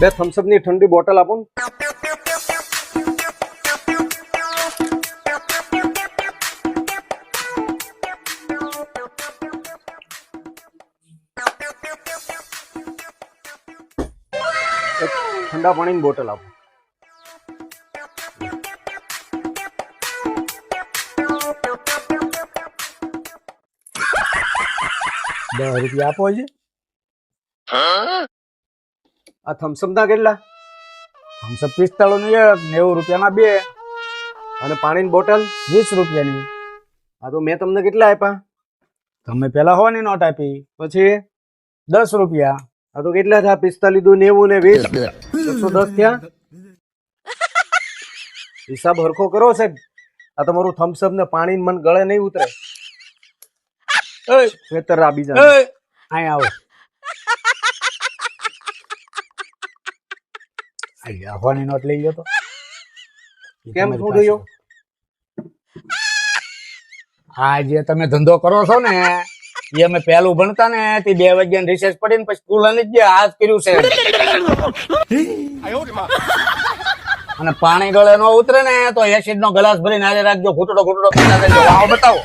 બે થમ્સઅપની ઠંડી બોટલ આપો ઠંડા પાણીની બોટલ આપો. દસ રૂપિયા આપો છે આ થમ્સઅપના કેટલા? થમ્સઅપ પિસ્તાળીસની એક નેવું રૂપિયાના બે. અને પાણીની બોટલ? વીસ રૂપિયાની. આ તો મેં તમને કેટલા આપ્યા? તમે પેલા હોવાની નોટ આપી પછી દસ રૂપિયા. આ તો કેટલા થયા? પિસ્તાલીસ દુ નેવું ને વીસ. એકસો દસ થયા? હિસાબ હરખો કરો સાહેબ. આ તમારું થમ્સઅપ ને પાણી મન ગળે નહીં ઉતરે. ખેતર આ બીજા અહીં આવો. અહીંયા નોટ લઈ ગયો તો કેમ શું પાસે. આ જે તમે ધંધો કરો છો ને એ અમે પહેલું ભણતા ને તે બે વાગ્યા રિસેસ પડીને પછી સ્કૂલ અને જે હાથ કર્યું છે અને પાણી ગળે નો ઉતરે ને તો એસિડ નો ગ્લાસ ભરીને આજે રાખજો ઘૂંટડો ઘૂંટડો પીતા. બતાવો